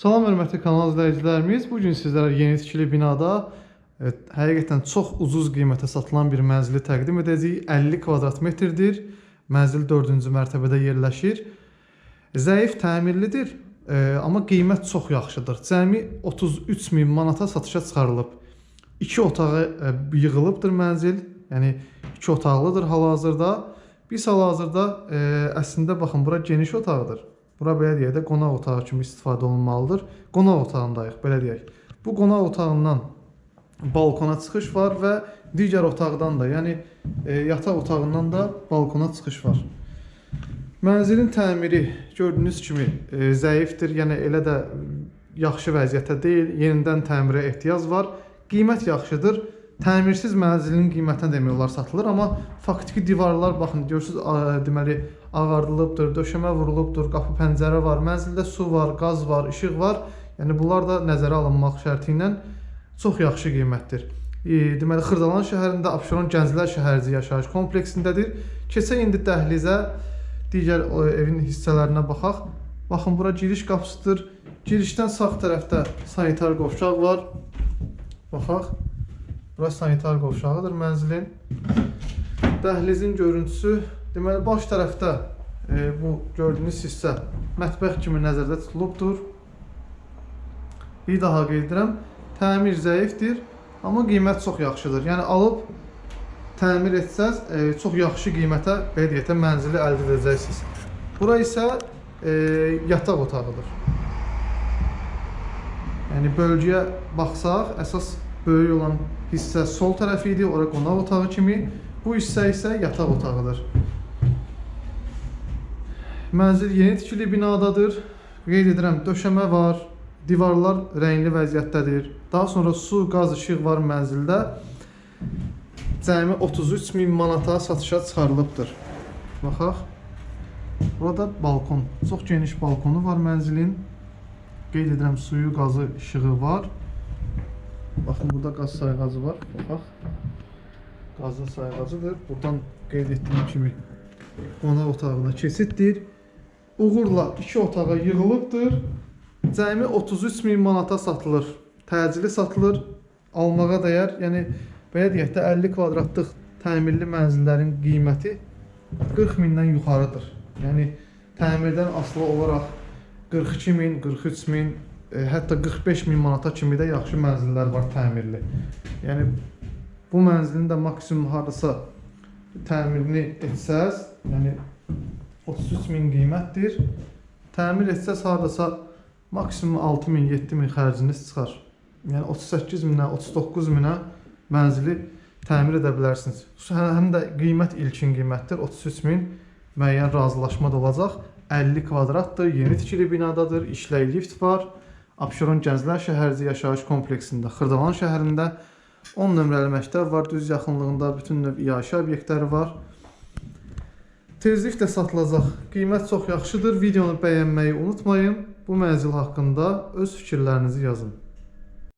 Salam hörmətli kanal izləyicilərimiz. Bu gün sizlərə yeni tikili binada e, həqiqətən çox ucuz qiymətə satılan bir mənzili təqdim edəcəyik. 50 kvadrat metrdir. Mənzil 4-cü mərtəbədə yerləşir. Zəif təmirlidir, e, amma qiymət çox yaxşıdır. Cəmi 33 min manata satışa çıxarılıb. 2 otağı e, yığılıbdır mənzil. Yəni 2 otaqlıdır hal-hazırda. Biz hal-hazırda əslində baxın bura geniş otaqdır. Bura belə deyək də qonaq otağı kimi istifadə olunmalıdır. Qonaq otağındayıq, belə deyək. Bu qonaq otağından balkona çıxış var və digər otaqdan da, yəni e, yataq otağından da balkona çıxış var. Mənzilin təmiri gördüyünüz kimi e, zəifdir, yəni elə də yaxşı vəziyyətdə deyil. Yenidən təmirə ehtiyac var. Qiymət yaxşıdır. Təmirsiz mənzilin qiymətinə demək olar satılır, amma faktiki divarlar baxın görürsüz deməli ağardılıbdır, döşəmə vurulubdur, qapı pəncərə var, mənzildə su var, qaz var, işıq var. Yəni bunlar da nəzərə alınmaq şərti ilə çox yaxşı qiymətdir. E, deməli Xırdalan şəhərində Abşeron Gənclər Şəhərci yaşayış kompleksindədir. Keçək indi dəhlizə digər o, evin hissələrinə baxaq. Baxın bura giriş qapısıdır. Girişdən sağ tərəfdə sanitar qovşaq var. Baxaq. Bura sanitar qovşağıdır mənzilin. Dəhlizin görüntüsü, deməli baş tərəfdə e, bu gördüyünüz hissə mətbəx kimi nəzərdə tutulubdur. Bir daha qeyd edirəm, təmir zəifdir, amma qiymət çox yaxşıdır. Yəni alıb təmir etsəz, e, çox yaxşı qiymətə belə deyək də mənzili əldə edəcəksiniz. Bura isə e, yataq otağıdır. Yəni bölgəyə baxsaq, əsas böyük olan hissə sol tərəf idi, ora qonaq otağı kimi. Bu hissə isə yataq otağıdır. Mənzil yeni tikili binadadır. Qeyd edirəm, döşəmə var, divarlar rəngli vəziyyətdədir. Daha sonra su, qaz, işıq var mənzildə. Cəmi 33 min manata satışa çıxarılıbdır. Baxaq. Burada balkon, çox geniş balkonu var mənzilin. Qeyd edirəm, suyu, qazı, işığı var. Baxın burada qaz sayğacı var. Baxaq. Qazın sayğacıdır. Buradan qeyd etdiyim kimi qonaq otağına keçiddir. Uğurla iki otağa yığılıbdır. Cəmi 33 min manata satılır. Təcili satılır. Almağa dəyər. Yəni belə deyək də 50 kvadratlıq təmirli mənzillərin qiyməti 40 mindən yuxarıdır. Yəni təmirdən asılı olaraq 42 min, 43 min, hətta 45 min manata kimi də yaxşı mənzillər var təmirli. Yəni bu mənzilin də maksimum hardasa təmirini etsəz, yəni 33 min qiymətdir. Təmir etsəz hardasa maksimum 6 min, 7 min xərciniz çıxar. Yəni 38 minə, 39 minə mənzili təmir edə bilərsiniz. Həm həm də qiymət ilkin qiymətdir. 33 min müəyyən razılaşma da olacaq. 50 kvadratdır, yeni tikili binadadır, işlək lift var. Abşeron Gənclər Şəhərci yaşayış kompleksində, Xırdalan şəhərində 10 nömrəli məktəb var, düz yaxınlığında bütün növ iaşə obyektləri var. Tezliklə satılacaq. Qiymət çox yaxşıdır. Videonu bəyənməyi unutmayın. Bu mənzil haqqında öz fikirlərinizi yazın.